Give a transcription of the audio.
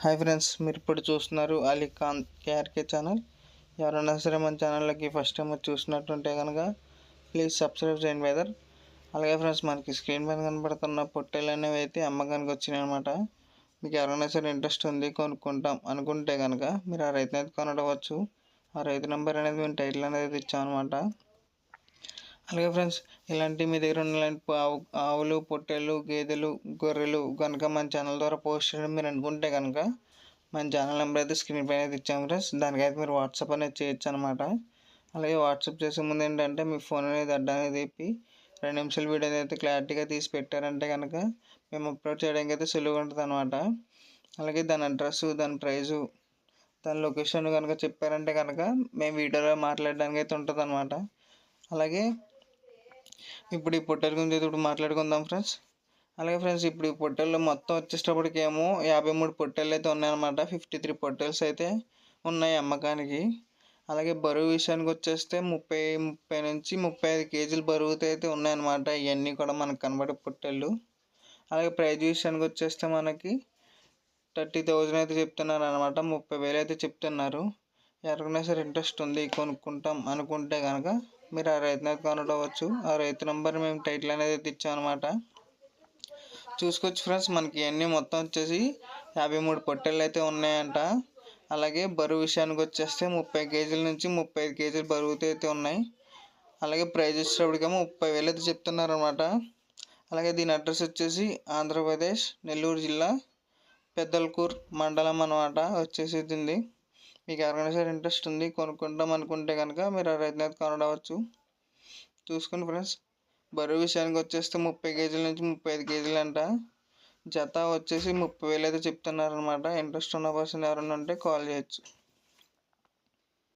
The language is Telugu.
హాయ్ ఫ్రెండ్స్ మీరు ఇప్పుడు చూస్తున్నారు అలీఖాన్ కేఆర్కే ఛానల్ ఎవరైనా సరే మన ఛానల్లోకి ఫస్ట్ టైం వచ్చి చూసినట్టుంటే కనుక ప్లీజ్ సబ్స్క్రైబ్ చేయండి వెదర్ అలాగే ఫ్రెండ్స్ మనకి స్క్రీన్ పైన కనబడుతున్న పొట్టేలు అనేవి అయితే అమ్మకానికి వచ్చినాయి అనమాట మీకు ఎవరైనా సరే ఇంట్రెస్ట్ ఉంది కొనుక్కుంటాం అనుకుంటే కనుక మీరు ఆ రైతుని అయితే కొనడవచ్చు. ఆ రైతు నెంబర్ అనేది మేము టైటిల్ అనేది ఇచ్చామన్నమాట అలాగే ఫ్రెండ్స్ ఇలాంటి మీ దగ్గర ఉన్న ఇలాంటి ఆవులు పొట్టేలు గేదెలు గొర్రెలు కనుక మన ఛానల్ ద్వారా పోస్ట్ చేయడం మీరు అనుకుంటే కనుక మన ఛానల్ నెంబర్ అయితే స్క్రీన్ పైన అయితే ఇచ్చాము ఫ్రెండ్స్. దానికైతే మీరు వాట్సాప్ అనేది చేయొచ్చు అనమాట అలాగే వాట్సాప్ చేసే ముందు ఏంటంటే మీ ఫోన్ అనేది అడ్డా అనేది తిప్పి రెండు నిమిషాల వీడియో అయితే క్లారిటీగా తీసి పెట్టారంటే కనుక మేము అప్లోడ్ చేయడానికి అయితే సులువుగా ఉంటుంది అనమాట అలాగే దాని అడ్రస్ దాని ప్రైజు దాని లొకేషన్ కనుక చెప్పారంటే కనుక మేము వీడియోలో మాట్లాడడానికి అయితే ఉంటుంది అనమాట అలాగే ఇప్పుడు ఈ పొట్టెల గురించి అయితే ఇప్పుడు మాట్లాడుకుందాం ఫ్రెండ్స్. అలాగే ఫ్రెండ్స్ ఇప్పుడు ఈ పొట్టెల్లో మొత్తం వచ్చేటప్పటికి ఏమో యాభై మూడు పొట్టెలు అయితే ఉన్నాయన్నమాట. ఫిఫ్టీ త్రీ పొట్టెల్స్ అయితే ఉన్నాయి అమ్మకానికి. అలాగే బరువు విషయానికి వచ్చేస్తే ముప్పై ముప్పై నుంచి ముప్పై ఐదు కేజీలు బరువుతో అయితే ఉన్నాయన్నమాట. ఇవన్నీ కూడా మనకు కనబడే పొట్టెళ్ళు. అలాగే ప్రైజ్ విషయానికి వచ్చేస్తే మనకి థర్టీ థౌజండ్ అయితే చెప్తున్నారు అనమాట ముప్పై వేలు అయితే చెప్తున్నారు. ఎవరికైనా సరే ఇంట్రెస్ట్ ఉంది కొనుక్కుంటాం అనుకుంటే కనుక మీరు ఆ రైతుని అయితే ఆ రైతు నెంబర్ మేము టైటిల్ అనేది అయితే అనమాట చూసుకోవచ్చు ఫ్రెండ్స్ మనకి అన్నీ మొత్తం వచ్చేసి యాభై మూడు పొట్టెళ్ళు అయితే ఉన్నాయంట. అలాగే బరువు విషయానికి వచ్చేస్తే ముప్పై కేజీల నుంచి ముప్పై ఐదు కేజీలు బరువుతో అయితే ఉన్నాయి. అలాగే ప్రైజ్ వచ్చేటప్పటికేమో ముప్పై వేలు అయితే చెప్తున్నారు అనమాట అలాగే దీని అడ్రస్ వచ్చేసి ఆంధ్రప్రదేశ్ నెల్లూరు జిల్లా పెద్దలకూర్ మండలం అనమాట వచ్చేసి ఉంది. మీకు ఎవరికైనా సరే ఇంట్రెస్ట్ ఉంది కొనుక్కుంటాం అనుకుంటే కనుక మీరు ఆ రైతు అయితే కొనడవచ్చు చూసుకోండి ఫ్రెండ్స్. బరువు విషయానికి వచ్చేస్తే ముప్పై కేజీల నుంచి ముప్పై ఐదు కేజీలు అంట. జత వచ్చేసి ముప్పై వేలు అయితే చెప్తున్నారు అనమాట ఇంట్రెస్ట్ ఉన్న పర్సన్ ఎవరైనా ఉంటే కాల్ చేయొచ్చు.